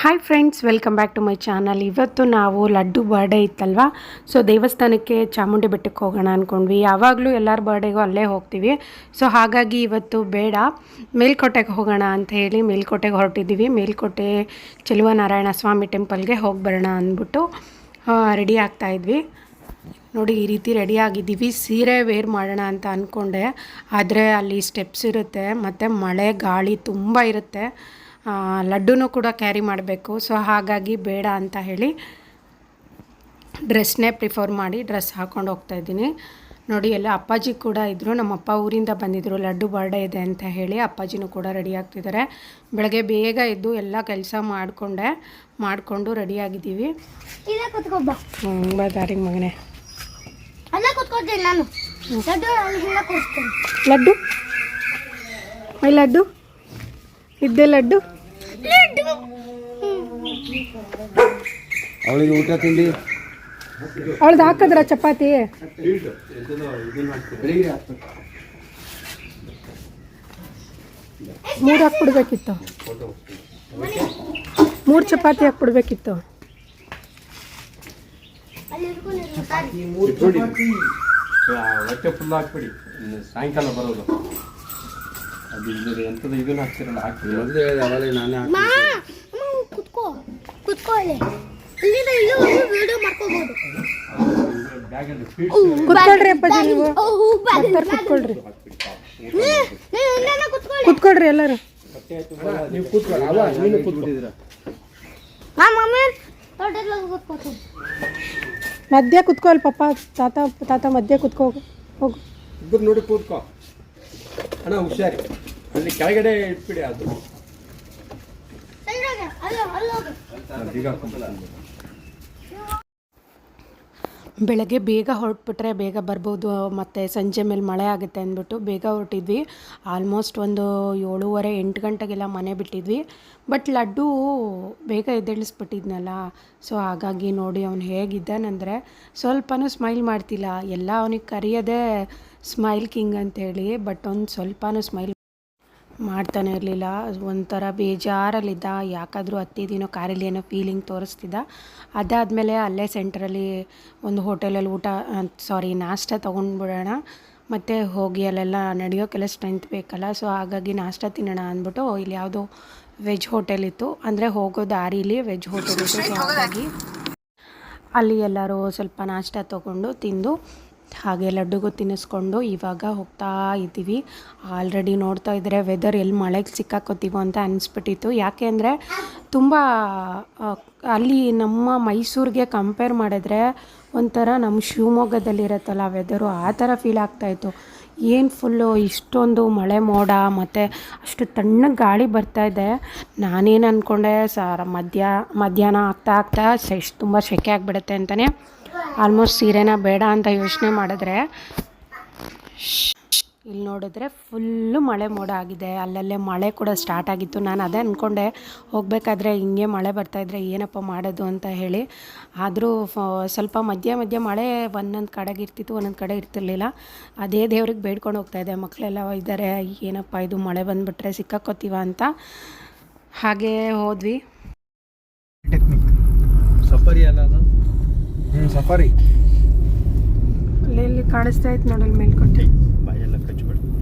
Hi friends welcome back to my channel ಇವತ್ತು ನಾವು laddu birthday ಇತ್ತಲ್ವಾ? So ದೇವಸ್ಥಾನಕ್ಕೆ ಚಾಮುಂಡಿ ಬೆಟ್ಟಕ್ಕೆ ಹೋಗೋಣ ಅಂದ್ಕೊಂಡ್ವಿ ಯಾವಾಗಲೂ ಎಲ್ಲರ ಬರ್ಡೇಗೂ ಅಲ್ಲೇ ಹೋಗ್ತೀವಿ. ಸೊ ಹಾಗಾಗಿ ಇವತ್ತು ಬೇಡ. ಮೇಲ್ಕೋಟೆಗೆ ಹೋಗೋಣ ಅಂತ ಹೇಳಿ ಮೇಲ್ಕೋಟೆಗೆ ಹೊರಟಿದ್ದೀವಿ. ಮೇಲ್ಕೋಟೆ ಚೆಲುವನಾರಾಯಣ ಸ್ವಾಮಿ ಟೆಂಪಲ್ಗೆ ಹೋಗಿ ಬರೋಣ ಅಂದ್ಬಿಟ್ಟು ರೆಡಿ ಆಗ್ತಾ ಇದ್ವಿ. ನೋಡಿ, ಈ ರೀತಿ ರೆಡಿ ಆಗಿದ್ದೀವಿ. ಸೀರೆ ವೇರ್ ಮಾಡೋಣ ಅಂತ ಅಂದ್ಕೊಂಡೆ ಆದರೆ ಅಲ್ಲಿ ಸ್ಟೆಪ್ಸ್ ಇರುತ್ತೆ, ಮತ್ತು ಮಳೆ, ಗಾಳಿ ತುಂಬ ಇರುತ್ತೆ. ಆ, ಲಡ್ಡುನೂ ಕೂಡ ಕ್ಯಾರಿ ಮಾಡಬೇಕು. ಸೊ ಹಾಗಾಗಿ ಬೇಡ ಅಂತ ಹೇಳಿ ಡ್ರೆಸ್ನೇ ಪ್ರಿಫರ್ ಮಾಡಿ ಡ್ರೆಸ್ ಹಾಕ್ಕೊಂಡು ಹೋಗ್ತಾ ಇದ್ದೀನಿ. ನೋಡಿ ಎಲ್ಲ ಅಪ್ಪಾಜಿ ಕೂಡ ಇದ್ದರು ನಮ್ಮ ಅಪ್ಪ ಊರಿಂದ ಬಂದಿದ್ದರು ಲಡ್ಡು ಬರ್ಡೇ ಇದೆ ಅಂತ ಹೇಳಿ ಅಪ್ಪಾಜಿನೂ ಕೂಡ ರೆಡಿ ಆಗ್ತಿದ್ದಾರೆ. ಬೆಳಗ್ಗೆ ಬೇಗ ಇದ್ದು ಎಲ್ಲ ಕೆಲಸ ಮಾಡಿಕೊಂಡೆ ಮಾಡಿಕೊಂಡು ರೆಡಿಯಾಗಿದ್ದೀವಿ ಆಗಿದ್ದೀವಿ. ಕುತ್ಕೊಬ್ಬ ಮಗನೆ. ಲಡ್ಡು ಲಡ್ಡು? ಇದ್ದೆ ಲಡ್ಡು? ಅವಳಿಗೆ ಊಟ ತಿಂಡಿ? ಅವಳ್ದು ಹಾಕಿದ್ರ ಚಪಾತಿ? ಮೂರು ಹಾಕ್ಬಿಡ್ಬೇಕಿತ್ತು. ಮೂರು ಚಪಾತಿ ಹಾಕ್ಬಿಡ್ಬೇಕಿತ್ತು. ಹೊಟ್ಟೆ ಫುಲ್ ಹಾಕ್ಬಿಡಿ ಸಾಯಂಕಾಲ ಬರೋದು. ಅದು ಇದು ಎಂಥದ್ದು ಇದನ್ನ ಹಾಕ್ತಿರಲ್ಲ ಹಾಕ್ತೀವಿ ಮೊದಲು ಹೇಳಿದೆ ಅವಳೇ ನಾನೇ ಮಾ ಅಮ್ಮ, ಕುತ್ಕೋ ಕುತ್ಕೋ ಇಲ್ಲಿ. ಇಲ್ಲಿಂದ ಇಲ್ಲಿವರೆಗೂ ವಿಡಿಯೋ ಮಾಡ್ಕೋಬಹುದು ಬ್ಯಾಗಲ್ಲಿ ಸ್ವೀಟ್ ಕುತ್ಕೊಳ್ರಿ ಅಪ್ಪಾಜಿ ನೀವು. ಬರ್ತಾರೆ ಕುತ್ಕೊಳ್ರಿ. ಕುತ್ಕೊಳ್ರಿ ಎಲ್ಲರೂ. ನೀವು ಕೂತ್ಕೊಳ್ಳಿ. ಅವ ನೀನು ಕೂತ್ಕೊಂಡಿದ್ದೀರ ನಾ ಮಮ್ಮಿ ತೋಟದಲ್ಲಿ ಕೂತ್ಕೋತೀನಿ. ಮಧ್ಯ ಕುತ್ಕೋ ಅಲ್ಲಿ ಪಪ್ಪ ತಾತ ತಾತ ಮಧ್ಯ ಕುತ್ಕೋ ಹೋಗು. ಇಬ್ಬರು ನೋಡಿ ಕೂತ್ಕೋ. ಅಣ್ಣ ಹುಷಾರಿ. ಅಲ್ಲಿ ಕೆಳಗಡೆ ಇಟ್ಬಿಡಿ ಅದು. ಸೈಡಾಗೆ ಅಲ್ಲ ಅಲ್ಲೋಗಿ ಬೀಗ ಹಾಕೊಂಡ್ಬಿಡು. ಬೆಳಗ್ಗೆ ಬೇಗ ಹೊರಟ್ಬಿಟ್ರೆ ಬೇಗ ಬರ್ಬೋದು, ಮತ್ತು ಸಂಜೆ ಮೇಲೆ ಮಳೆ ಆಗುತ್ತೆ ಅಂದ್ಬಿಟ್ಟು ಬೇಗ ಹೊರಟಿದ್ವಿ. ಆಲ್ಮೋಸ್ಟ್ ಒಂದು ಏಳುವರೆ, ಎಂಟು ಗಂಟೆಗೆಲ್ಲ ಮನೆ ಬಿಟ್ಟಿದ್ವಿ. ಬಟ್ ಲಡ್ಡು ಬೇಗ ಎದ್ದೇಳಿಸ್ಬಿಟ್ಟಿದ್ನಲ್ಲ. ಸೊ ಹಾಗಾಗಿ ನೋಡಿ ಅವನು ಹೇಗಿದ್ದಾನಂದರೆ, ಸ್ವಲ್ಪನೂ ಸ್ಮೈಲ್ ಮಾಡ್ತಿಲ್ಲ. ಎಲ್ಲ ಅವನಿಗೆ ಕರೆಯೋದೇ ಸ್ಮೈಲ್ ಕಿಂಗ್ ಅಂತೇಳಿ ಬಟ್ ಒಂದು ಸ್ವಲ್ಪನೂ ಸ್ಮೈಲ್ ಮಾಡ್ತಾನೆ ಇರಲಿಲ್ಲ. ಒಂಥರ ಬೇಜಾರಲ್ಲಿದ್ದ. ಯಾಕಾದರೂ ಹತ್ತಿದ್ದೀನೋ ಕಾರಲ್ಲಿ ಏನೋ ಫೀಲಿಂಗ್ ತೋರಿಸ್ತಿದ್ದ. ಅದಾದಮೇಲೆ ಅಲ್ಲೇ ಸೆಂಟ್ರಲ್ಲಿ ಒಂದು ಹೋಟೆಲಲ್ಲಿ ಊಟ ಸಾರಿ ನಾಷ್ಟ ತೊಗೊಂಡ್ಬಿಡೋಣ. ಮತ್ತು ಹೋಗಿ ಅಲ್ಲೆಲ್ಲ ನಡೆಯೋಕ್ಕೆಲ್ಲ ಸ್ಟ್ರೆಂತ್ ಬೇಕಲ್ಲ. ಸೊ ಹಾಗಾಗಿ ನಾಷ್ಟ ತಿನ್ನೋಣ ಅಂದ್ಬಿಟ್ಟು ಇಲ್ಲಿ ಯಾವುದೋ ವೆಜ್ ಹೋಟೆಲ್ ಇತ್ತು. ಅಂದರೆ ಹೋಗೋ ದಾರಿಲಿ ವೆಜ್ ಹೋಟೆಲ್ ಇತ್ತು ಸೊ ಹಾಗಾಗಿ ಅಲ್ಲಿ ಎಲ್ಲರೂ ಸ್ವಲ್ಪ ನಾಷ್ಟ ತೊಗೊಂಡು ತಿಂದು ಹಾಗೆ ಲಡ್ಡುಗೂ ತಿನ್ನಿಸ್ಕೊಂಡು ಇವಾಗ ಹೋಗ್ತಾ ಇದ್ದೀವಿ. ಆಲ್ರೆಡಿ ನೋಡ್ತಾ ಇದ್ದರೆ ವೆದರ್ ಎಲ್ಲಿ ಮಳೆಗೆ ಸಿಕ್ಕಾಕೋತೀವೋ ಅಂತ ಅನಿಸ್ಬಿಟ್ಟಿತ್ತು. ಯಾಕೆ ಅಂದರೆ ತುಂಬ ಅಲ್ಲಿ ನಮ್ಮ ಮೈಸೂರಿಗೆ ಕಂಪೇರ್ ಮಾಡಿದ್ರೆ ಒಂಥರ ನಮ್ಮ ಶಿವಮೊಗ್ಗದಲ್ಲಿರತ್ತಲ್ಲ ವೆದರು ಆ ಥರ ಫೀಲ್ ಆಗ್ತಾಯಿತ್ತು ಏನು ಫುಲ್ಲು ಇಷ್ಟೊಂದು ಮಳೆ ಮೋಡ, ಮತ್ತು ಅಷ್ಟು ತಣ್ಣಗೆ ಗಾಳಿ ಬರ್ತಾ ಇದೆ. ನಾನೇನು ಅಂದ್ಕೊಂಡೆ ಸಾರ ಮಧ್ಯ, ಮಧ್ಯಾಹ್ನ ಆಗ್ತಾ ಆಗ್ತಾ ಸೆಶ್ ತುಂಬ ಸೆಕೆ ಆಗಿಬಿಡುತ್ತೆ ಅಂತಲೇ ಆಲ್ಮೋಸ್ಟ್ ಸೀರೆನ ಬೇಡ ಅಂತ ಯೋಚನೆ ಮಾಡಿದ್ರೆ ಇಲ್ಲಿ ನೋಡಿದ್ರೆ ಫುಲ್ಲು ಮಳೆ ಮೋಡ ಆಗಿದೆ. ಅಲ್ಲಲ್ಲೇ ಮಳೆ ಕೂಡ ಸ್ಟಾರ್ಟ್ ಆಗಿತ್ತು. ನಾನು ಅದೇ ಅಂದ್ಕೊಂಡೆ ಹೋಗಬೇಕಾದ್ರೆ ಹಿಂಗೆ ಮಳೆ ಬರ್ತಾಯಿದ್ರೆ ಏನಪ್ಪ ಮಾಡೋದು ಅಂತ ಹೇಳಿ. ಆದರೂ ಸ್ವಲ್ಪ ಮಧ್ಯ ಮಧ್ಯ ಮಳೆ ಒಂದೊಂದು ಕಡೆಗೆ ಇರ್ತಿತ್ತು, ಒಂದೊಂದು ಕಡೆ ಇರ್ತಿರ್ಲಿಲ್ಲ. ಅದೇ ದೇವ್ರಿಗೆ ಬೇಡ್ಕೊಂಡು ಹೋಗ್ತಾಯಿದ್ದೆ ಮಕ್ಕಳೆಲ್ಲ ಇದ್ದಾರೆ ಏನಪ್ಪ ಇದು ಮಳೆ ಬಂದುಬಿಟ್ರೆ ಸಿಕ್ಕಾಕೋತೀವ ಅಂತ. ಹಾಗೆ ಹೋದ್ವಿ. ಸಫರಿ ಅಲ್ಲ ಅದು? ಸಫಾರಿ ಅಲ್ಲಿ ಇಲ್ಲಿ ಕಾಣಿಸ್ತಾ ಇತ್ತು ನೋಡಲ್ಲಿ ಮೇಲ್ಕೊಟ್ಟೆ ಬಾಯೆಲ್ಲ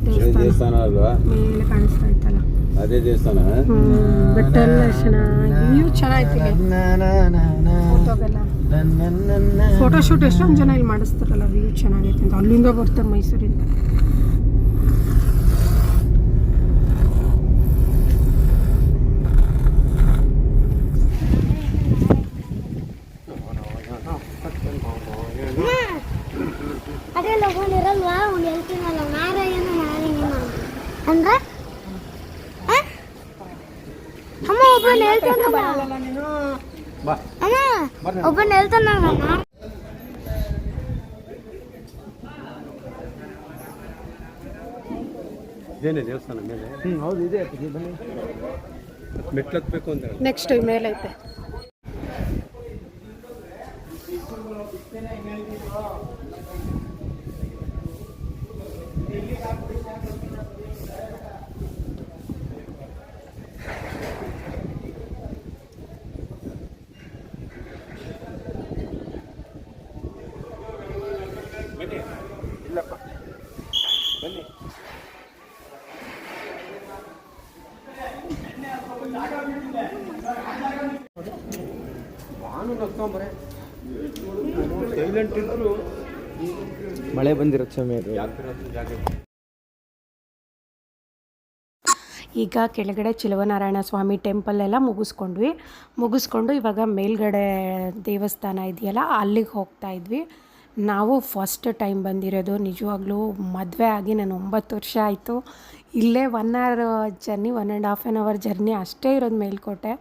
ದೇವಸ್ಥಾನ ದೇವಸ್ಥಾನ ಅಲ್ವಾ ಮೇಲೆ ಕಾಣಿಸ್ತಾ ಇತ್ತಲ್ಲ ಅದೇ ದೇವಸ್ಥಾನ ಬೆಟ್ಟ ಎಲ್ಲ ಚೆನ್ನಾಗಿ ವ್ಯೂ ಚೆನ್ನಾಗಿತ್ತು ಇಲ್ಲಿ ಫೋಟೋಗೆಲ್ಲ ಫೋಟೋ ಶೂಟ್ ಎಷ್ಟೊಂದು ಜನ ಇಲ್ಲಿ ಮಾಡಿಸ್ತಾರಲ್ಲ ವ್ಯೂ ಚೆನ್ನಾಗೈತೆ ಅಂತ ಅಲ್ಲಿಂದ ಬರ್ತಾರೆ ಮೈಸೂರಿಂದ ಅದೇ ಲಗೋನ್ ಇರಲ್ವಾ ಅವ್ನು ಹೇಳ್ತೀನಲ್ಲ ನಾರಾಯಣ ನಾರಾಯಣ ಅಂದ್ರೆ ಆ? ಅಮ್ಮ ಒಬ್ಬನ ಹೇಳ್ತಾನಲ್ಲ ಬಾ ಅಮ್ಮ ನಾ- ಇದೇನೆ ದೇವಸ್ಥಾನ ಮೇಲೆ? ಹ್ಞೂ ಹೌದು ಇದೆ. ಬನ್ನಿ ಮೆಟ್ಲು ಹತ್ಬೇಕು ಅಂತ ನೆಕ್ಸ್ಟ್ ಮೇಲೈತೆ. ಮಳೆ ಬಂದಿರೋ ಈಗ ಕೆಳಗಡೆ ಚಿಲುವನಾರಾಯಣ ಸ್ವಾಮಿ ಟೆಂಪಲ್ ಎಲ್ಲ ಮುಗಿಸ್ಕೊಂಡ್ವಿ. ಮುಗಿಸ್ಕೊಂಡು ಇವಾಗ ಮೇಲ್ಗಡೆ ದೇವಸ್ಥಾನ ಇದೆಯಲ್ಲ, ಅಲ್ಲಿಗೆ ಹೋಗ್ತಾ ಇದ್ವಿ. ನಾವು ಫಸ್ಟ್ ಟೈಮ್ ಬಂದಿರೋದು, ನಿಜವಾಗ್ಲೂ ಮದುವೆ ಆಗಿ ನಾನು ಒಂಬತ್ತು ವರ್ಷ ಆಯಿತು. ಇಲ್ಲೇ one hour journey one and half an hour journey ಅಷ್ಟೇ ಇರೋದು ಮೇಲ್ಕೋಟೆ.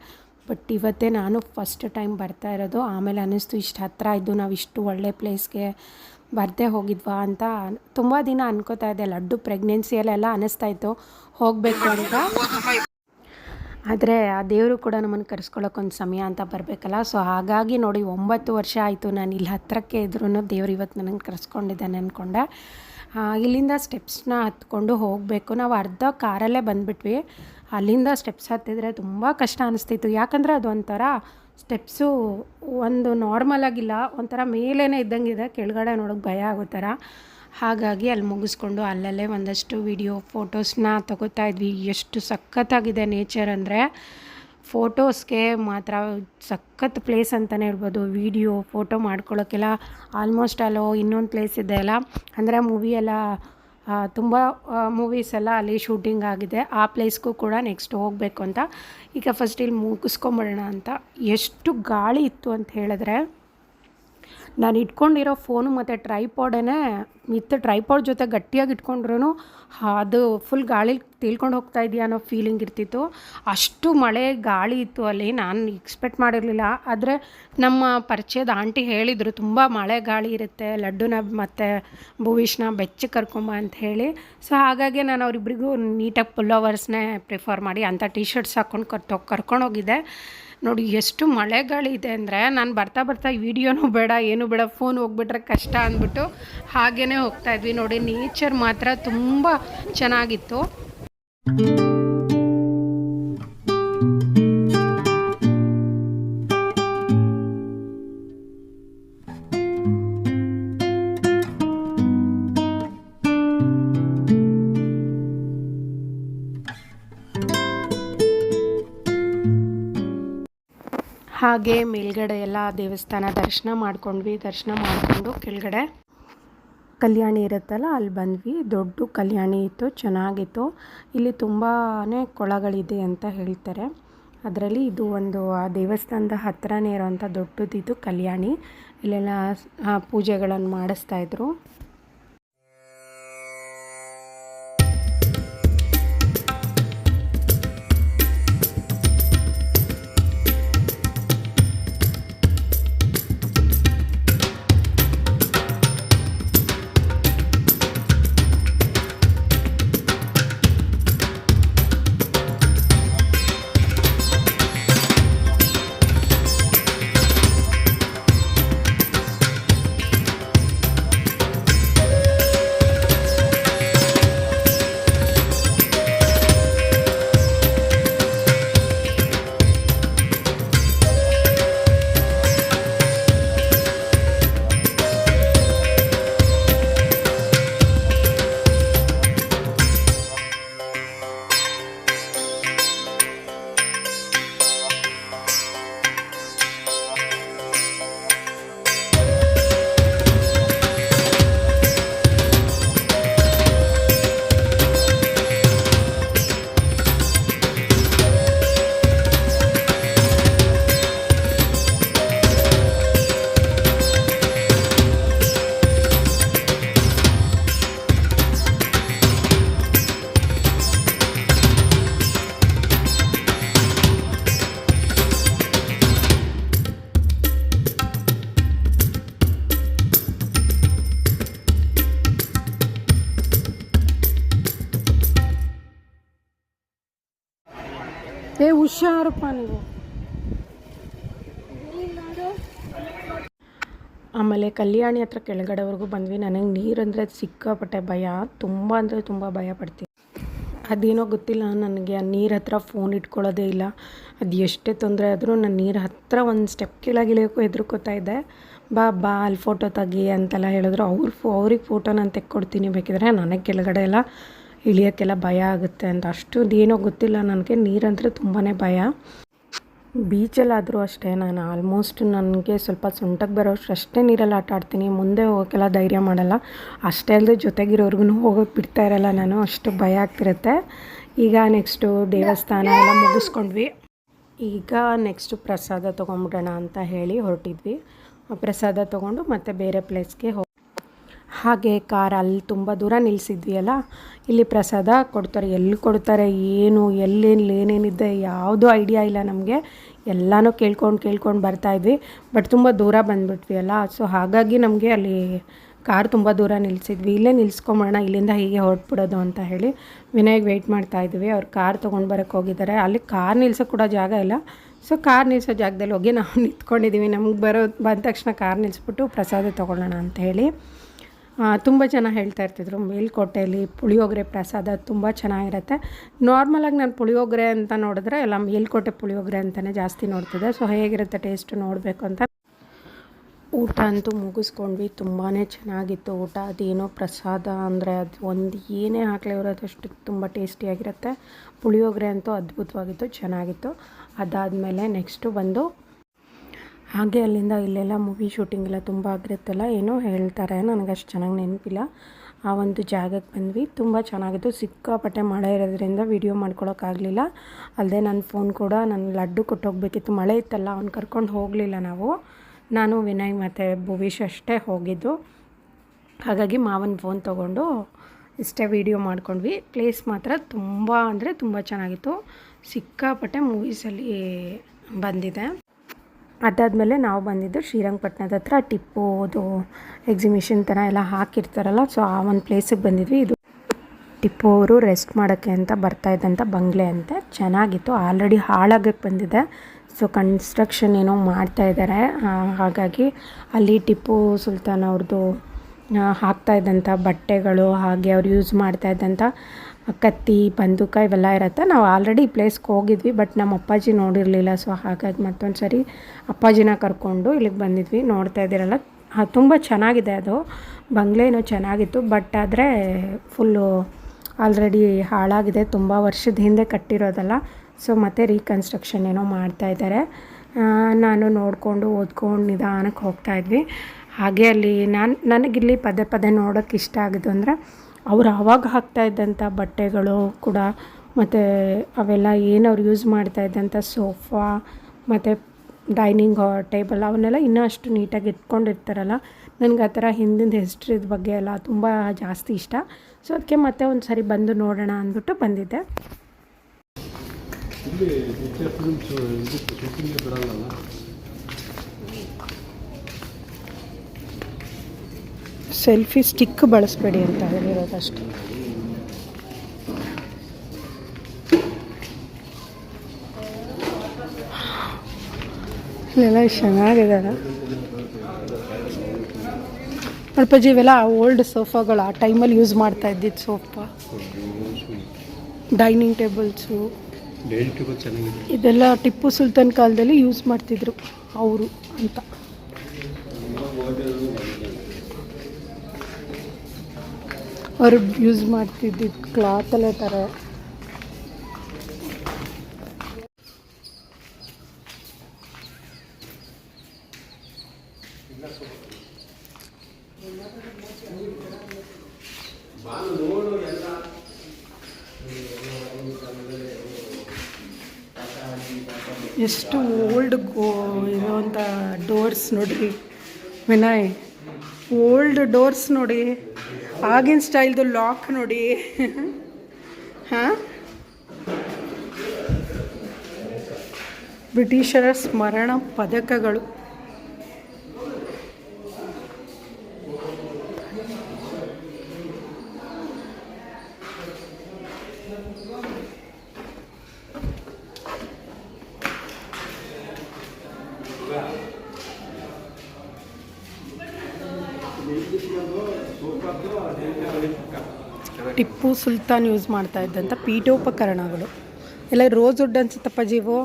ಬಟ್ ಇವತ್ತೇ ನಾನು ಫಸ್ಟ್ ಟೈಮ್ ಬರ್ತಾ ಇರೋದು. ಆಮೇಲೆ ಅನ್ನಿಸ್ತು, ಇಷ್ಟು ಹತ್ತಿರ ಇದ್ದು ನಾವು ಇಷ್ಟು ಒಳ್ಳೆ ಪ್ಲೇಸ್ಗೆ ಬರದೇ ಹೋಗಿದ್ವಾ ಅಂತ ತುಂಬ ದಿನ ಅನ್ಕೋತಾ ಇದ್ದೆ. ಲಡ್ಡು ಪ್ರೆಗ್ನೆನ್ಸಿಯಲ್ಲೆಲ್ಲ ಅನ್ನಿಸ್ತಾ ಇತ್ತು. ಹೋಗಬೇಕು ಅಂತ. ಆದರೆ ಆ ದೇವರು ಕೂಡ ನಮ್ಮನ್ನು ಕರೆಸ್ಕೊಳ್ಳೋಕೆ ಒಂದು ಸಮಯ ಅಂತ ಬರಬೇಕಲ್ಲ. ಸೊ ಹಾಗಾಗಿ ನೋಡಿ ಒಂಬತ್ತು ವರ್ಷ ಆಯಿತು ನಾನು ಇಲ್ಲಿ ಹತ್ತಿರಕ್ಕೆ ಇದ್ರೂ ದೇವ್ರು ಇವತ್ತು ನನಗೆ ಕರೆಸ್ಕೊಂಡಿದ್ದಾನೆ ಅಂದ್ಕೊಂಡೆ ಇಲ್ಲಿಂದ ಸ್ಟೆಪ್ಸ್ನ ಹತ್ಕೊಂಡು ಹೋಗಬೇಕು. ನಾವು ಅರ್ಧ ಕಾರಲ್ಲೇ ಬಂದುಬಿಟ್ವಿ. ಅಲ್ಲಿಂದ ಸ್ಟೆಪ್ಸ್ ಹತ್ತಿದ್ರೆ ತುಂಬ ಕಷ್ಟ ಅನಿಸ್ತಿತ್ತು. ಯಾಕಂದರೆ ಅದು ಒಂಥರ ಸ್ಟೆಪ್ಸು ಒಂದು ನಾರ್ಮಲ್ ಆಗಿಲ್ಲ, ಒಂಥರ ಮೇಲೇ ಇದ್ದಂಗಿದೆ. ಕೆಳಗಡೆ ನೋಡೋಕ್ಕೆ ಭಯ ಆಗೋ ಥರ. ಹಾಗಾಗಿ ಅಲ್ಲಿ ಮುಗಿಸ್ಕೊಂಡು ಅಲ್ಲಲ್ಲೇ ಒಂದಷ್ಟು ವಿಡಿಯೋ ಫೋಟೋಸ್ನ ತಗೋತಾ ಇದ್ವಿ. ಎಷ್ಟು ಸಖತ್ತಾಗಿದೆ ನೇಚರ್ ಅಂದರೆ ಫೋಟೋಸ್ಗೆ ಮಾತ್ರ ಸಖತ್ ಪ್ಲೇಸ್ ಅಂತಲೇ ಹೇಳ್ಬೋದು. ವಿಡಿಯೋ ಫೋಟೋ ಮಾಡ್ಕೊಳ್ಳೋಕ್ಕೆಲ್ಲ ಆಲ್ಮೋಸ್ಟ್ ಅಲ್ಲೋ ಇನ್ನೊಂದು ಪ್ಲೇಸ್ ಇದೆ ಅಲ್ಲ. ಅಂದರೆ ಮೂವಿ ಎಲ್ಲ ತುಂಬ ಮೂವೀಸ್ ಎಲ್ಲ ಅಲ್ಲಿ ಶೂಟಿಂಗ್ ಆಗಿದೆ. ಆ ಪ್ಲೇಸ್ಗೂ ಕೂಡ ನೆಕ್ಸ್ಟ್ ಹೋಗಬೇಕು ಅಂತ. ಈಗ ಫಸ್ಟ್ ಇಲ್ಲಿ ಮುಗಿಸ್ಕೊಂಬಿಡೋಣ ಅಂತ. ಎಷ್ಟು ಗಾಳಿ ಇತ್ತು ಅಂತ ಹೇಳಿದ್ರೆ ನಾನು ಇಟ್ಕೊಂಡಿರೋ ಫೋನು ಮತ್ತು ಟ್ರೈಪಾಡೇ ಮಿತ್ ಟ್ರೈಪಾಡ್ ಜೊತೆ ಗಟ್ಟಿಯಾಗಿ ಇಟ್ಕೊಂಡ್ರೂ ಅದು ಫುಲ್ ಗಾಳಿ ತೇಳ್ಕೊಂಡು ಹೋಗ್ತಾ ಇದೆಯಾ ಅನ್ನೋ ಫೀಲಿಂಗ್ ಇರ್ತಿತ್ತು. ಅಷ್ಟು ಮಳೆ ಗಾಳಿ ಇತ್ತು ಅಲ್ಲಿ, ನಾನು ಎಕ್ಸ್ಪೆಕ್ಟ್ ಮಾಡಿರಲಿಲ್ಲ. ಆದರೆ ನಮ್ಮ ಪರಿಚಯದ ಆಂಟಿ ಹೇಳಿದರು, ತುಂಬ ಮಳೆ ಗಾಳಿ ಇರುತ್ತೆ, ಲಡ್ಡುನ ಮತ್ತು ಭುವೀಶ್ನ ಬೆಚ್ಚ ಕರ್ಕೊಂಬ ಅಂತ ಹೇಳಿ. ಸೊ ಹಾಗಾಗಿ ನಾನು ಅವರಿಬ್ಬರಿಗೂ ನೀಟಾಗಿ ಪುಲ್ಲೋವರ್ಸ್ನೇ ಪ್ರಿಫರ್ ಮಾಡಿ ಅಂಥ ಟೀ ಶರ್ಟ್ಸ್ ಹಾಕ್ಕೊಂಡು ಕರ್ತೋಗಿ ಕರ್ಕೊಂಡೋಗಿದ್ದೆ ನೋಡಿ, ಎಷ್ಟು ಮಳೆಗಳಿದೆ ಅಂದರೆ ನಾನು ಬರ್ತಾ ಬರ್ತಾ ವಿಡಿಯೋನೂ ಬೇಡ, ಏನು ಬೇಡ ಫೋನ್ ಹೋಗ್ಬಿಟ್ರೆ ಕಷ್ಟ ಅಂದ್ಬಿಟ್ಟು ಹಾಗೇ ಹೋಗ್ತಾ ಇದ್ವಿ. ನೋಡಿ ನೇಚರ್ ಮಾತ್ರ ತುಂಬ ಚೆನ್ನಾಗಿತ್ತು. ಹಾಗೆ ಮೇಲ್ಗಡೆ ಎಲ್ಲ ದೇವಸ್ಥಾನ ದರ್ಶನ ಮಾಡ್ಕೊಂಡ್ವಿ, ದರ್ಶನ ಮಾಡಿಕೊಂಡು ಕೆಳಗಡೆ ಕಲ್ಯಾಣಿ ಇರುತ್ತಲ್ಲ, ಅಲ್ಲಿ ಬಂದ್ವಿ. ದೊಡ್ಡ ಕಲ್ಯಾಣಿ ಇತ್ತು, ಚೆನ್ನಾಗಿತ್ತು. ಇಲ್ಲಿ ತುಂಬಾ ಕೊಳಗಳಿದೆ ಅಂತ ಹೇಳ್ತಾರೆ. ಅದರಲ್ಲಿ ಇದು ಒಂದು, ಆ ದೇವಸ್ಥಾನದ ಹತ್ತಿರನೇ ಇರೋವಂಥ ದೊಡ್ಡದಿದ್ದು ಕಲ್ಯಾಣಿ. ಇಲ್ಲೆಲ್ಲ ಪೂಜೆಗಳನ್ನು ಮಾಡಿಸ್ತಾ ಹುಷಾರಪ್ಪ ನೀವು ಆಮೇಲೆ ಕಲ್ಯಾಣಿ ಹತ್ರ ಕೆಳಗಡೆವರೆಗೂ ಬಂದ್ವಿ. ನನಗೆ ನೀರಂದರೆ ಸಿಕ್ಕಾಪಟ್ಟೆ ಭಯ. ತುಂಬ ಅಂದರೆ ತುಂಬ ಭಯ ಪಡ್ತೀನಿ. ಅದೇನೋ ಗೊತ್ತಿಲ್ಲ. ನನಗೆ ಆ ನೀರು ಹತ್ರ ಫೋನ್ ಇಟ್ಕೊಳ್ಳೋದೇ ಇಲ್ಲ. ಅದು ಎಷ್ಟೇ ತೊಂದರೆ ಆದರೂ ನಾನು ನೀರು ಹತ್ರ ಒಂದು ಸ್ಟೆಪ್ ಕೆಳಗಿಳಿಯೋಕ್ಕೂ ಹೆದರ್ಕೋತಾ ಇದ್ದೆ. ಬಾ ಬಾ, ಅಲ್ಲಿ ಫೋಟೋ ತೆಗಿ ಅಂತೆಲ್ಲ ಹೇಳಿದ್ರು. ಅವ್ರ ಫೋ ಅವ್ರಿಗೆ ಫೋಟೋ ನಾನು ತೆಕ್ಕೊಡ್ತೀನಿ ಬೇಕಿದ್ರೆ ನನಗೆ ಕೆಳಗಡೆ ಎಲ್ಲ ಇಳಿಯೋಕ್ಕೆಲ್ಲ ಭಯ ಆಗುತ್ತೆ ಅಂತ. ಅಷ್ಟು ಏನೋ ಗೊತ್ತಿಲ್ಲ ನನಗೆ. ನೀರಂದರೆ ತುಂಬಾ ಭಯ. ಬೀಚಲ್ಲಾದರೂ ಅಷ್ಟೇ ನಾನು ಆಲ್ಮೋಸ್ಟ್ ನನಗೆ ಸ್ವಲ್ಪ ಸೊಂಟಕ್ಕೆ ಬರೋಷ್ಟು ಅಷ್ಟೇ ನೀರಲ್ಲಿ ಆಟ ಆಡ್ತೀನಿ. ಮುಂದೆ ಹೋಗೋಕ್ಕೆಲ್ಲ ಧೈರ್ಯ ಮಾಡಲ್ಲ. ಅಷ್ಟೇ ಅಲ್ಲದೆ ಜೊತೆಗಿರೋರ್ಗು ಹೋಗೋಕೆ ಬಿಡ್ತಾ ಇರಲ್ಲ ನಾನು. ಅಷ್ಟು ಭಯ ಆಗ್ತಿರುತ್ತೆ. ಈಗ ನೆಕ್ಸ್ಟು ದೇವಸ್ಥಾನ ಎಲ್ಲ ಮುಗಿಸ್ಕೊಂಡ್ವಿ. ಈಗ ನೆಕ್ಸ್ಟು ಪ್ರಸಾದ ತೊಗೊಂಬಿಡೋಣ ಅಂತ ಹೇಳಿ ಹೊರಟಿದ್ವಿ. ಪ್ರಸಾದ ತೊಗೊಂಡು ಮತ್ತೆ ಬೇರೆ ಪ್ಲೇಸ್ಗೆ ಹೋಗಿ ಹಾಗೆ ಕಾರ್ ಅಲ್ಲಿ ತುಂಬ ದೂರ ನಿಲ್ಲಿಸಿದ್ವಿ ಅಲ್ಲ ಇಲ್ಲಿ ಪ್ರಸಾದ ಕೊಡ್ತಾರೆ. ಎಲ್ಲಿ ಕೊಡ್ತಾರೆ, ಏನು, ಎಲ್ಲೇನು, ಏನೇನಿದೆ ಯಾವುದೂ ಐಡಿಯಾ ಇಲ್ಲ ನಮಗೆ. ಎಲ್ಲನೂ ಕೇಳ್ಕೊಂಡು ಕೇಳ್ಕೊಂಡು ಬರ್ತಾಯಿದ್ವಿ ಬಟ್ ತುಂಬ ದೂರ ಬಂದುಬಿಟ್ವಿ ಅಲ್ಲ ಸೊ ಹಾಗಾಗಿ ನಮಗೆ ಅಲ್ಲಿ ಕಾರ್ ತುಂಬ ದೂರ ನಿಲ್ಲಿಸಿದ್ವಿ ಇಲ್ಲೇ ನಿಲ್ಸ್ಕೊಂಬೋಣ ಇಲ್ಲಿಂದ ಹೀಗೆ ಹೊರಟ್ಬಿಡೋದು ಅಂತ ಹೇಳಿ ವಿನಯ್ ವೆಯ್ಟ್ ಮಾಡ್ತಾ ಇದ್ವಿ. ಅವ್ರು ಕಾರ್ ತೊಗೊಂಡು ಬರೋಕ್ಕೆ ಹೋಗಿದ್ದಾರೆ. ಅಲ್ಲಿ ಕಾರ್ ನಿಲ್ಸೋಕೆ ಕೂಡ ಜಾಗ ಇಲ್ಲ. ಸೊ ಕಾರ್ ನಿಲ್ಸೋ ಜಾಗದಲ್ಲಿ ಹೋಗಿ ನಾವು ನಿಂತ್ಕೊಂಡಿದ್ದೀವಿ ನಮ್ಗೆ ಬರೋ, ಬಂದ ತಕ್ಷಣ ಕಾರ್ ನಿಲ್ಲಿಸ್ಬಿಟ್ಟು ಪ್ರಸಾದ ತೊಗೊಳ್ಳೋಣ ಅಂತ ಹೇಳಿ. ತುಂಬ ಜನ ಹೇಳ್ತಾ ಇರ್ತಿದ್ರು, ಮೇಲ್ಕೋಟೆಯಲ್ಲಿ ಪುಳಿಯೋಗರೆ ಪ್ರಸಾದ ತುಂಬ ಚೆನ್ನಾಗಿರುತ್ತೆ. ನಾರ್ಮಲಾಗಿ ನಾನು ಪುಳಿಯೋಗರೆ ಅಂತ ನೋಡಿದ್ರೆ, ಎಲ್ಲ ಮೇಲ್ಕೋಟೆ ಪುಳಿಯೋಗರೆ ಅಂತಲೇ ಜಾಸ್ತಿ ನೋಡ್ತಿದ್ದೆ. ಸೊ ಹೇಗಿರುತ್ತೆ ಟೇಸ್ಟ್ ನೋಡಬೇಕು ಅಂತ. ಊಟ ಅಂತೂ ಮುಗಿಸ್ಕೊಂಡ್ವಿ. ತುಂಬಾ ಚೆನ್ನಾಗಿತ್ತು ಊಟ. ಅದೇನೋ ಪ್ರಸಾದ ಅಂದರೆ ಅದು ಒಂದು ಏನೇ ಹಾಕಲಿ ಅಷ್ಟು ತುಂಬ ಟೇಸ್ಟಿಯಾಗಿರುತ್ತೆ ಪುಳಿಯೋಗರೆ ಅಂತೂ ಅದ್ಭುತವಾಗಿತ್ತು, ಚೆನ್ನಾಗಿತ್ತು. ಅದಾದಮೇಲೆ ನೆಕ್ಸ್ಟು ಬಂದು ಹಾಗೆ ಅಲ್ಲಿಂದ ಇಲ್ಲೆಲ್ಲ ಮೂವಿ ಶೂಟಿಂಗ್ ಎಲ್ಲ ತುಂಬ ಆಗಿರುತ್ತಲ್ಲ, ಏನೋ ಹೇಳ್ತಾರೆ. ನನಗೆ ಅಷ್ಟು ಚೆನ್ನಾಗಿ ನೆನಪಿಲ್ಲ. ಆ ಒಂದು ಜಾಗಕ್ಕೆ ಬಂದ್ವಿ. ತುಂಬ ಚೆನ್ನಾಗಿತ್ತು. ಸಿಕ್ಕಾಪಟ್ಟೆ ಮಳೆ ಇರೋದ್ರಿಂದ ವಿಡಿಯೋ ಮಾಡ್ಕೊಳೋಕ್ಕಾಗಲಿಲ್ಲ ಅಲ್ಲದೆ ನನ್ನ ಫೋನ್ ಕೂಡ ನನ್ನ ಲಡ್ಡು ಕೊಟ್ಟೋಗ್ಬೇಕಿತ್ತು. ಮಳೆ ಇತ್ತಲ್ಲ, ಅವ್ನು ಕರ್ಕೊಂಡು ಹೋಗಲಿಲ್ಲ ನಾವು. ನಾನು, ವಿನಯ್ ಮತ್ತು ಭುವೀಶ್ ಅಷ್ಟೇ ಹೋಗಿದ್ದು. ಹಾಗಾಗಿ ಮಾವನ ಫೋನ್ ತೊಗೊಂಡು ಇಷ್ಟೇ ವೀಡಿಯೋ ಮಾಡ್ಕೊಂಡ್ವಿ. ಪ್ಲೇಸ್ ಮಾತ್ರ ತುಂಬ ಅಂದರೆ ತುಂಬ ಚೆನ್ನಾಗಿತ್ತು. ಸಿಕ್ಕಾಪಟ್ಟೆ ಮೂವೀಸಲ್ಲಿ ಬಂದಿದೆ. ಅದಾದಮೇಲೆ ನಾವು ಬಂದಿದ್ದು ಶ್ರೀರಂಗಪಟ್ಟಣದ ಹತ್ರ ಟಿಪ್ಪೋದು ಎಕ್ಸಿಬಿಷನ್ ಥರ ಎಲ್ಲ ಹಾಕಿರ್ತಾರಲ್ಲ ಸೊ ಆ ಒಂದು ಪ್ಲೇಸಿಗೆ ಬಂದಿದ್ವಿ. ಇದು ಟಿಪ್ಪು ಅವರು ರೆಸ್ಟ್ ಮಾಡೋಕ್ಕೆ ಅಂತ ಬರ್ತಾ ಇದ್ದಂಥ ಬಂಗ್ಲೆ ಅಂತೆ. ಚೆನ್ನಾಗಿತ್ತು. ಆಲ್ರೆಡಿ ಹಾಳಾಗಕ್ಕೆ ಬಂದಿದೆ. ಸೊ ಕನ್ಸ್ಟ್ರಕ್ಷನ್ ಏನೋ ಮಾಡ್ತಾ ಇದ್ದಾರೆ ಹಾಗಾಗಿ ಅಲ್ಲಿ ಟಿಪ್ಪು ಸುಲ್ತಾನ್ ಅವ್ರದ್ದು ಹಾಕ್ತಾ ಇದ್ದಂಥ ಬಟ್ಟೆಗಳು, ಹಾಗೆ ಅವ್ರು ಯೂಸ್ ಮಾಡ್ತಾ ಇದ್ದಂಥ ಕತ್ತಿ, ಬಂದೂಕ ಇವೆಲ್ಲ ಇರುತ್ತೆ. ನಾವು ಆಲ್ರೆಡಿ ಈ ಪ್ಲೇಸ್ಗೆ ಹೋಗಿದ್ವಿ ಬಟ್ ನಮ್ಮ ಅಪ್ಪಾಜಿ ನೋಡಿರಲಿಲ್ಲ. ಸೊ ಹಾಗಾಗಿ ಮತ್ತೊಂದು ಸರಿ ಅಪ್ಪಾಜಿನ ಕರ್ಕೊಂಡು ಇಲ್ಲಿಗೆ ಬಂದಿದ್ವಿ. ನೋಡ್ತಾ ಇದ್ದೀರಲ್ಲ ತುಂಬ ಚೆನ್ನಾಗಿದೆ ಅದು. ಬಂಗ್ಲೆನೂ ಚೆನ್ನಾಗಿತ್ತು ಬಟ್ ಆದರೆ ಫುಲ್ಲು ಆಲ್ರೆಡಿ ಹಾಳಾಗಿದೆ. ತುಂಬ ವರ್ಷದ ಹಿಂದೆ ಕಟ್ಟಿರೋದಲ್ಲ. ಸೊ ಮತ್ತೆ ರೀಕನ್ಸ್ಟ್ರಕ್ಷನ್ ಏನೋ ಮಾಡ್ತಾ ಇದ್ದಾರೆ. ನಾನು ನೋಡಿಕೊಂಡು, ಓದ್ಕೊಂಡು ನಿಧಾನಕ್ಕೆ ಹೋಗ್ತಾ ಇದ್ವಿ. ಹಾಗೆ ಅಲ್ಲಿ ನಾನು ನನಗಿಲ್ಲಿ ಪದೇ ಪದೇ ನೋಡೋಕ್ಕೆ ಇಷ್ಟ ಆಗಿದ್ದು ಅಂದರೆ ಅವ್ರು ಆವಾಗ ಹಾಕ್ತಾ ಇದ್ದಂಥ ಬಟ್ಟೆಗಳು ಕೂಡ, ಮತ್ತು ಅವೆಲ್ಲ ಏನು ಅವ್ರು ಯೂಸ್ ಮಾಡ್ತಾ ಇದ್ದಂಥ ಸೋಫಾ ಮತ್ತು ಡೈನಿಂಗ್ ಟೇಬಲ್ ಅವನ್ನೆಲ್ಲ ಇನ್ನೂ ಅಷ್ಟು ನೀಟಾಗಿ ಇಟ್ಕೊಂಡಿರ್ತಾರಲ್ಲ. ನನಗೆ ಆ ಥರ ಹಿಂದಿನ ಹಿಸ್ಟ್ರಿದ ಬಗ್ಗೆ ಎಲ್ಲ ತುಂಬ ಜಾಸ್ತಿ ಇಷ್ಟ. ಸೊ ಅದಕ್ಕೆ ಮತ್ತೆ ಒಂದು ಸರಿ ಬಂದು ನೋಡೋಣ ಅಂದ್ಬಿಟ್ಟು ಬಂದಿದ್ದೆ. ಸೆಲ್ಫಿ ಸ್ಟಿಕ್ ಬಳಸಬೇಡಿ ಅಂತ ಹೇಳಿರೋದು ಅಷ್ಟೇ. ಇಲ್ಲೆಲ್ಲ ಚೆನ್ನಾಗಿದ್ದಾರ? ಅಪ್ಪಾಜಿ ಇವೆಲ್ಲ ಓಲ್ಡ್ ಸೋಫಾಗಳು ಆ ಟೈಮಲ್ಲಿ ಯೂಸ್ ಮಾಡ್ತಾ ಇದ್ದಿದ್ದು ಸೋಫಾ. ಡೈನಿಂಗ್ ಟೇಬಲ್ಸು ಇದೆಲ್ಲ ಟಿಪ್ಪು ಸುಲ್ತಾನ್ ಕಾಲದಲ್ಲಿ ಯೂಸ್ ಮಾಡ್ತಿದ್ರು ಅವರು ಅಂತ. ಅವರು ಯೂಸ್ ಮಾಡ್ತಿದ್ದಿದ್ದು ಕ್ಲಾತಲ್ಲೇ ಥರ ಎಷ್ಟು ಓಲ್ಡ್ ಗೋ ಇರುವಂಥ ಡೋರ್ಸ್ ನೋಡಿರಿ. ವಿನಯ್ ಓಲ್ಡ್ ಡೋರ್ಸ್ ನೋಡಿ. ಆಗಿನ ಸ್ಟೈಲ್ದು ಲಾಕ್ ನೋಡಿ. ಹಾಂ? ಬ್ರಿಟಿಷರ ಸ್ಮರಣ ಪದಕಗಳು. ಟಿಪ್ಪು ಸುಲ್ತಾನ್ ಯೂಸ್ ಮಾಡ್ತಾ ಇದ್ದಂಥ ಪೀಠೋಪಕರಣಗಳು. ಎಲ್ಲ ರೋಸ್ ವುಡ್ ಅನ್ಸುತ್ತಪ್ಪ ಜೀವು?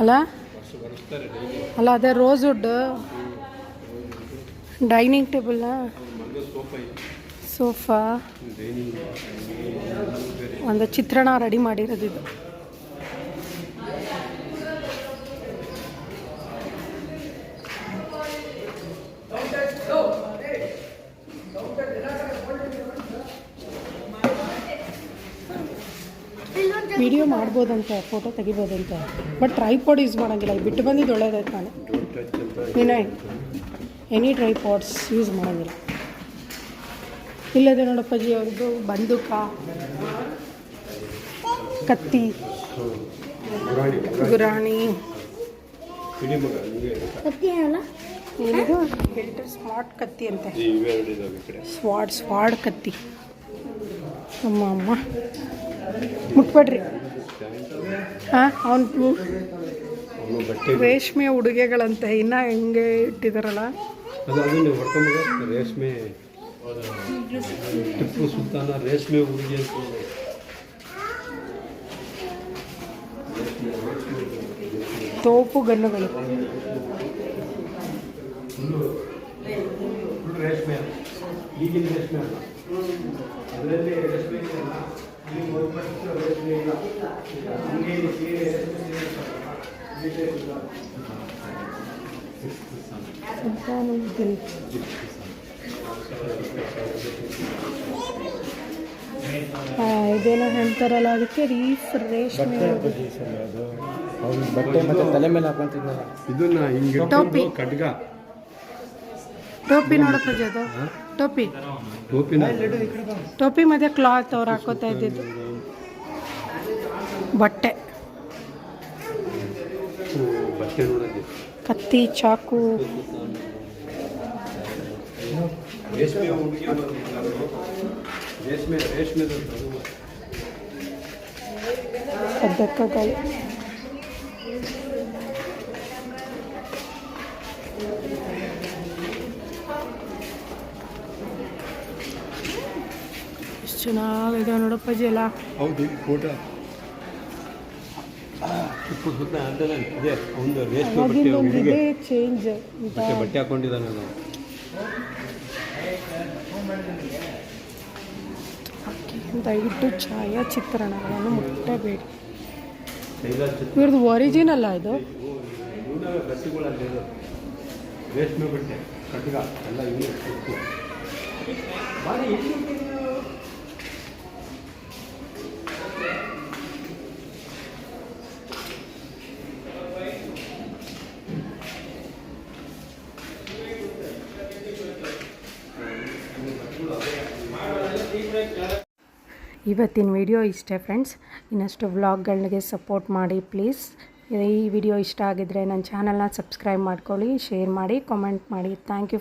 ಅಲ್ಲ? ಅಲ್ಲ, ಅದೇ rosewood dining table sofa. ಒಂದು ಚಿತ್ರಣ ರೆಡಿ ಮಾಡಿರೋದು ವಿಡಿಯೋ ಮಾಡ್ಬೋದಂತೆ ಫೋಟೋ ತೆಗಿಬೋದಂತೆ. ಬಟ್ ಟ್ರೈಪಾಡ್ ಯೂಸ್ ಮಾಡೋಂಗಿಲ್ಲ ಅಲ್ಲಿ ಬಿಟ್ಟು ಬಂದಿದ್ದು ಒಳ್ಳೇದಾಯ್ತು ನಾನು? ವಿನಯ್ ಎನಿ ಟ್ರೈಪಾಡ್ಸ್ ಯೂಸ್ ಮಾಡೋಂಗಿಲ್ಲ. ಇಲ್ಲದೆ ನೋಡಪ್ಪಾಜಿ ಅವ್ರದ್ದು ಬಂದೂಕ ಕತ್ತಿ ಗುರಾಣಿ. ಏನಿದು? ಫಿಲ್ಟರ್ ಸ್ಮಾರ್ಟ್ ಕತ್ತಿ ಅಂತೆ. ಸ್ವಾಡ್ ಸ್ವಾಡ್ ಕತ್ತಿ. ಅಮ್ಮ ಅಮ್ಮ. ಮುಟ್ಬೇಡ್ರಿ. ಹಾಂ ಅವನು ರೇಷ್ಮೆ ಉಡುಗೆಗಳಂತೆ ಇನ್ನ ಹೆಂಗೆ ಇಟ್ಟಿದಾರಲ್ಲ? ರೇಷ್ಮೆ ಟಿಪ್ಪು ಸುಲ್ತಾನ ರೇಷ್ಮೆ ಉಡುಗೆ ಅಂತ ತೋಪು ಗನ್ನುಗಳು ಫುಲ್ ರೇಷ್ಮೆ ಈಗಿನ ರೇಷ್ಮೆ ಅಲ್ಲ. ಅದರಲ್ಲಿ ರೇಷ್ಮೆ ಇದೆಯಲ್ಲ, ಇಲ್ಲಿ ಇಲ್ಲ ಹಂಗೆ ಇಲ್ಲಿ ಸೀರೆ ಇದೇನೋ ಹೇಳ್ತಾರಲ್ಲ ಅದಕ್ಕೆ ರೀಫ್ ರೇಷ್ಮೆ ಅದು. ಬಟ್ಟೆ ಮತ್ತೆ ತಲೆ ಮೇಲೆ ಹಾಕೊಂತಿದ್ನಲ್ಲ ಇದನ್ನ ಹಿಂಗೆ ಟೋಪಿ. ಖಡ್ಗ ಟೋಪಿ ನೋಡಪ್ಪ ಅದು. ಟೋಪಿ. ಟೋಪಿ ಮತ್ತೆ ಕ್ಲಾತ್ ಅವ್ರು ಹಾಕೋತಾ ಇದ್ದಿದ್ದು. ಬಟ್ಟೆ. ಕತ್ತಿ ಚಾಕು. ರೇಷ್ಮೆ ಹುಡುಗಿ ಬರುತ್ತಲ್ಲ ಅದು. ರೇಷ್ಮೆ ರೇಷ್ಮೆದು ಅದು. ಪದಕಗಳು ಎಷ್ಟು ಚೆನ್ನಾಗಿದೆ ನೋಡಪ್ಪಾಜಿ ಎಲ್ಲ. ಹೌದು ಫೋಟೋ ಇದೆ ಒಂದು ಚೇಂಜ್ ಬಟ್ಟೆ ಹಾಕೊಂಡಿದ್ದಾನೆ ನಾನು ದಯವಿಟ್ಟು ಛಾಯಾಚಿತ್ರಣಗಳನ್ನು ಮುಟ್ಟಬೇಡಿ. ಇವ್ರದ್ದು ಒರಿಜಿನಲ್ಲ ಇದು? ರೇಷ್ಮೆ ಬಟ್ಟೆ ಕಟ್ಗ ಎಲ್ಲ ಟಿಪ್ಪು ಬಾರಿ ಎಲ್ಲಿ ಹೋಗ್ತೀರಿ ನೀವು? ಇವತ್ತಿನ ವಿಡಿಯೋ ಇಷ್ಟೇ ಫ್ರೆಂಡ್ಸ್ ಇನ್ನಷ್ಟು ವ್ಲಾಗ್ಗಳಿಗೆ ಸಪೋರ್ಟ್ ಮಾಡಿ ಪ್ಲೀಸ್ ಈ ವಿಡಿಯೋ ಇಷ್ಟ ಆಗಿದ್ದರೆ ನನ್ನ ಚಾನಲ್ನ ಸಬ್ಸ್ಕ್ರೈಬ್ ಮಾಡ್ಕೊಳ್ಳಿ ಶೇರ್ ಮಾಡಿ ಕಾಮೆಂಟ್ ಮಾಡಿ. Thank you